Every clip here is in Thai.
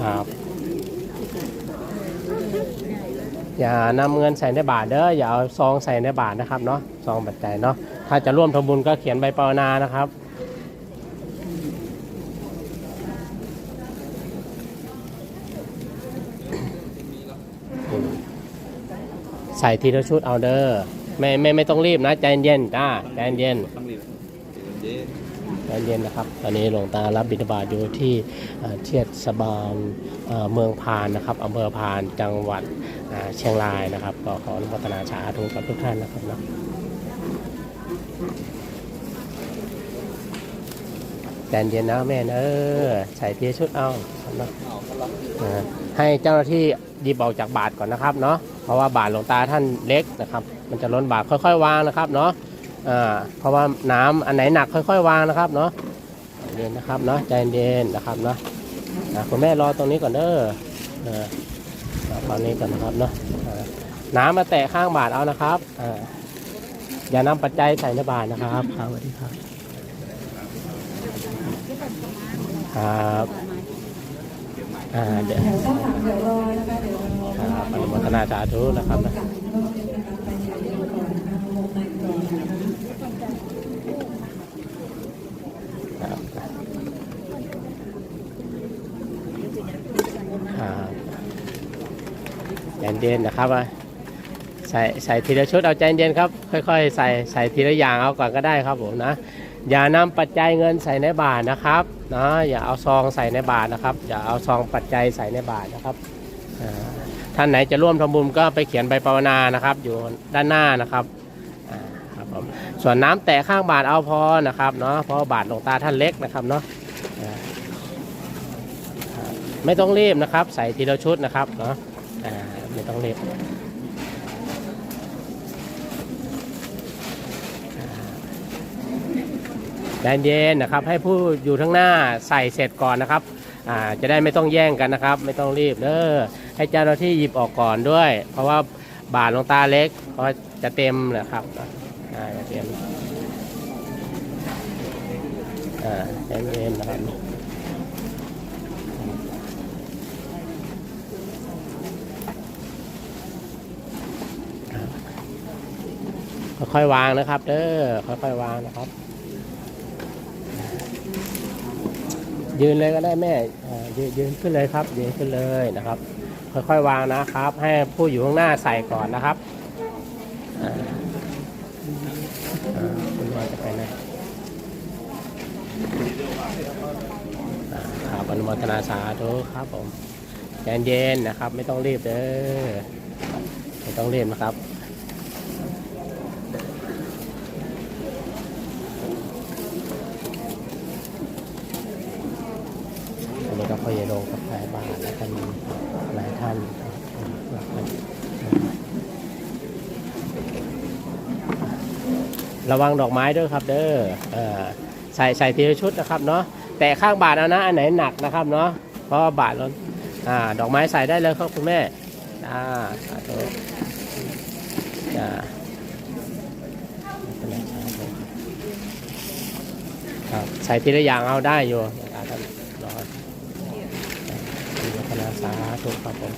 ครับ อย่านำเงินใส่ในบาทเด้ออย่าเอาซองใส่ในบาทนะครับเนาะซองปัจจัยเนาะถ้าจะร่วมทำบุญก็เขียนใบปรนานะครับใส่ทีละชุดเอาเด้อไม่ไม่ไม่ต้องรีบนะ ใจเย็นๆจ้าใจเย็นต้องรีบ เจ๊ใจเย็นนะครับ ตอนนี้หลวงตารับบิณฑบาตอยู่ที่เทียศบาลเอ่อเมืองพานนะครับอำเภอพานจังหวัดเชียงรายนะครับ ก็ขออนุโมทนาสาธุกับทุกท่านนะครับเนาะใจเย็นนะแม่เนอใส่ทีละชุดเอานาะให้เจ้าหน้าที่ยิบออกจากบาทก่อนนะครับเนาะเพราะว่าบาทหลวงตาท่านเล็กนะครับ มันจะล้นบาทค่อยๆวางนะครับเนาะ อ่าเพราะว่าน้ำอันไหนหนักค่อย ๆ วางนะครับเนาะใจเย็นนะครับเนาะใจเย็นนะครับเนาะอ่าคุณแม่รอตรงนี้ก่อนเด้ออ่าเอาตอนนี้ก่อนนะครับเนาะอ่าน้ำมาแตะข้างบาทเอานะครับอ่าอย่านำปัจจัยใส่ในบาทนะครับครับสวัสดีครับครับอ่าเดี๋ยวแถวด้านหลังเดี๋ยวรอนะคะเดี๋ยวรอครับอนุโมทนาสาธุนะครับนะ ไปเดี๋ยวนี้ก่อนนะคะวงในก่อนนะคะ ครับครับใจ เย็นนะครับว่าใส่ใส่ทีละชุดเอาใจเย็นครับ ค่อยๆ ใส่ใส่ทีละอย่างเอาก่อนก็ได้ครับผมนะอย่านำปัจจัยเงินใส่ในบาทนะครับนะอย่าเอาซองใส่ในบาทนะครับ อย่าเอาซองปัจจัยใส่ในบาทนะครับท่านไหนจะร่วมทำบุญก็ไปเขียนใบปรนนานะครับ อยู่ด้านหน้านะครับครับผมส่วนน้ำแตะข้างบาทเอาพอนะครับเนาะเพราะบาทหลวงตาท่านเล็กนะครับเนาะไม่ต้องรีบนะครับ ใส่ทีละชุดนะครับเนาะ อ่าไม่ต้องเรีบใจเย็นนะครับ ให้ผู้อยู่ทั้งหน้าใส่เสร็จก่อนนะครับอ่าจะได้ไม่ต้องแย่งกันนะครับ ไม่ต้องรีบเด้อให้เจ้าหน้าที่หยิบออกก่อนด้วย เพราะว่าบาทลงตาเล็กเพราะจะเต็มนะครับอ่าจะเต็มอ่าเย็นนะครับ ค่อยๆวางนะครับ เด้อค่อยๆวางนะครับ ยืนเลยก็ได้แม่ยืนยืนขึ้นเลยครับ ยืนขึ้นเลยนะครับ ค่อยๆวางนะครับ ให้ผู้อยู่ข้างหน้าใส่ก่อนนะครับคุณแม่จะไปไหนครับอนุโมทนาสาธุครับผมใจเย็นนะครับ ไม่ต้องรีบเด้อไม่ต้องรีบนะครับ อันนี้ก็พ่อใหญ่โรกับหลายบาทแล้วก็มีหลายท่านหลายท่านระวังดอกไม้ด้วยครับเด้ออใส่ใส่ทีละชุดนะครับเนาะแต่ข้างบาทเอานะอันไหนหนักนะครับเนาะเพราะบาทล้นอ่าดอกไม้ใส่ได้เลยครับคุณแม่อ่าสาธุจ้าครับใส่ทีละอย่างเอาได้อยู่อ่าท่านรอ อนุโมทนา สาธุครับผม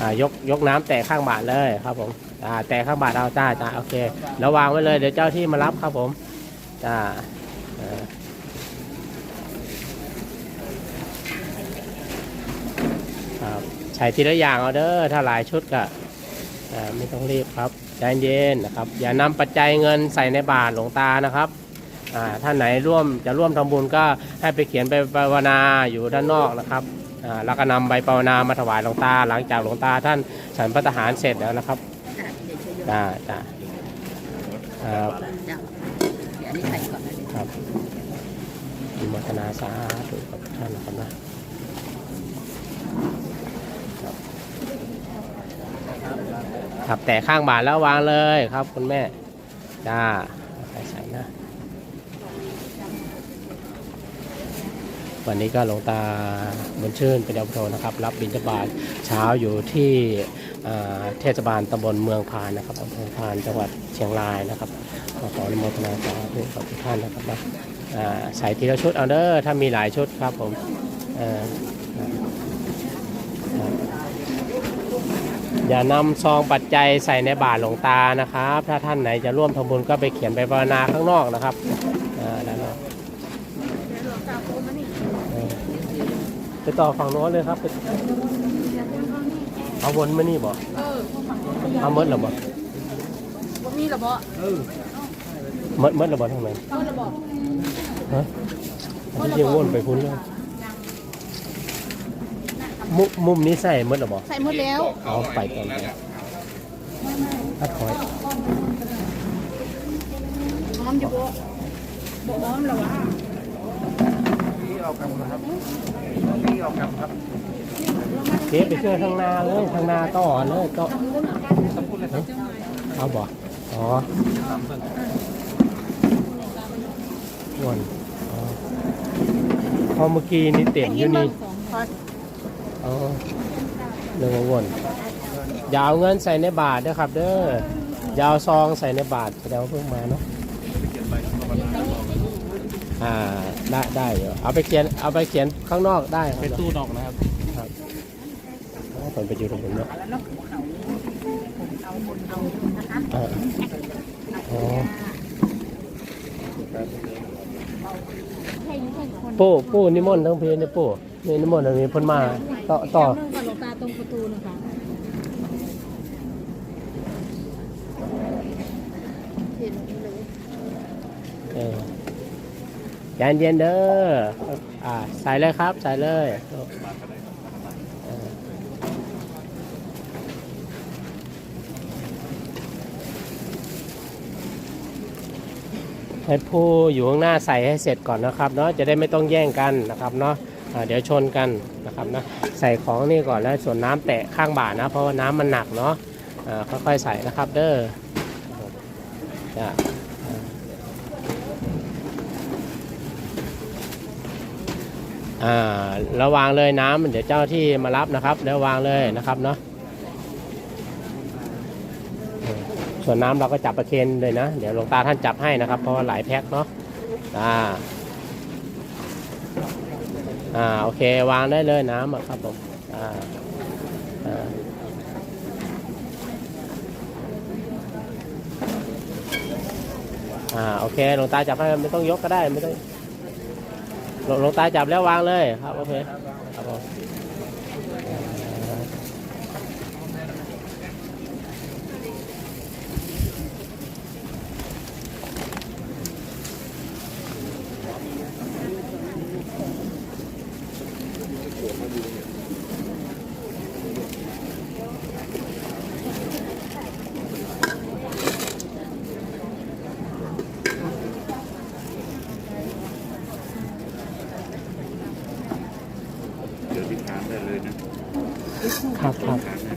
อ่ายกยกน้ำแตะข้างบาทเลยครับผมอ่าแตะข้างบาทเอาจ้าจ้าโอเคแล้ววางไว้เลยเดี๋ยวเจ้าที่มารับครับผมจ้าอ่าครับใช้ทีละอย่างเอาเด้อถ้าหลายชุดก็ไม่ต้องรีบครับใจเย็นนะครับ อย่านำปัจจัยเงินใส่ในบาทหลวงตานะครับ ท่านไหนร่วมจะร่วมทำบุญก็ให้ไปเขียนใบภาวนาอยู่ด้านนอกนะครับอ่าแล้วก็นำใบภาวนามาถวายหลวงตา หลังจากหลวงตาท่านฉันพระทหารเสร็จแล้วนะครับจ้าจ้าครับเดี๋ยวนี้ใส่ก่อนนะครับอิมทนาสาธุกับท่านนะครับนะขับแต่ข้างบาทแล้ววางเลยครับคุณแม่จ้าใส่ใส่นะ วันนี้ก็หลวงตาบุญชื่นเป็นเยาวชนนะครับ รับบิณฑบาตเช้าอยู่ที่เทศบาลตำบลเมืองพานนะครับอำเภอพานจังหวัดเชียงรายนะครับขออนุโมทนาสาธุกับทุกท่านนะครับใส่ทีละชุดเอาเด้อถ้ามีหลายชุดครับผมอย่านำซองปัจจัยใส่ในบาทหลวงตานะครับ ถ้าท่านไหนจะร่วมทำบุญก็ไปเขียนไปภาวนาข้างนอกนะครับด้านนอกเออ ไปต่อฝั่งโน้นเลยครับไปเอาวนมานี่บ่เออเอาเมดหรือบ่บ่มีหรอบ่เมดเมดหรือบ่ทางไหนเอาหรอบ่ฮะอันนี้ยังวนไปพุ่นเลยมุมมุมนี้ใส่เมดหรือบ่ใส่หมดแล้วเอาไปก่อนถ้าถอยหอมอยู่บ่บ่หอมหรอวะ เทไปเชื่อทางนาเลยทางนาต่อเลยต่อเอาบ่อ๋อวนอ๋อพอเมื่อกี้นี่เต็มอยู่นี่อ๋อเรื่องวนอยาวเงินใส่ในบาทเด้อครับ เด้อยาวซองใส่ในบาทแสดงว่าเพิ่งมาเนาะ อ่าได้ได้เดี๋ยวเอาไปเขียนเอาไปเขียนข้างนอกได้ครับเป็นตู้นอกนะครับอ๋อผมไปอยู่ตรงนู้นเนาะอ่าอ๋อปู่ปู่นิมนต์ทั้งเพลเนี่ยปู่นี่นิมนต์อันนี้เพิ่นมาต่อต่อ เรื่องกับหลวงตาตรงประตูนะคะ เออ ใจเย็นเด้ออ่าใส่เลยครับใส่เลยให้ผู้อยู่ข้างหน้าใส่ให้เสร็จก่อนนะครับเนาะจะได้ไม่ต้องแย่งกันนะครับเนาะอ่าเดี๋ยวชนกันนะครับนะใส่ของนี่ก่อนแล้วส่วนน้ำแตะข้างบ่านะ เพราะว่าน้ำมันหนักเนาะอ่าค่อยๆใส่นะครับเด้อจ้ะ อ่า ระวางเลยน้ำเดี๋ยวเจ้าที่มารับนะครับเดี๋ยววางเลยนะครับเนาะส่วนน้ำเราก็จับประเคนเลยนะ เดี๋ยวหลวงตาท่านจับให้นะครับ เพราะว่าหลายแพ็คเนาะอ่าอ่าโอเควางได้เลยน้ำครับผมอ่าอ่าอ่าโอเคหลวงตาจับให้ไม่ต้องยกก็ได้ไม่ต้อง หลวงหลวงตาจับแล้ววางเลยครับโอเค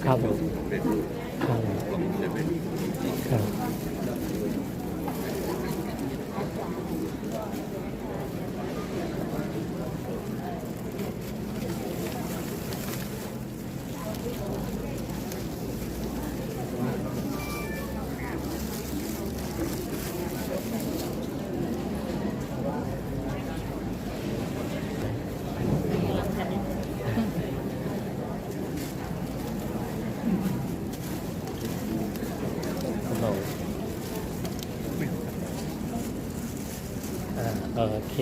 ครับครับผมครับครับครับผมอ่า โอเค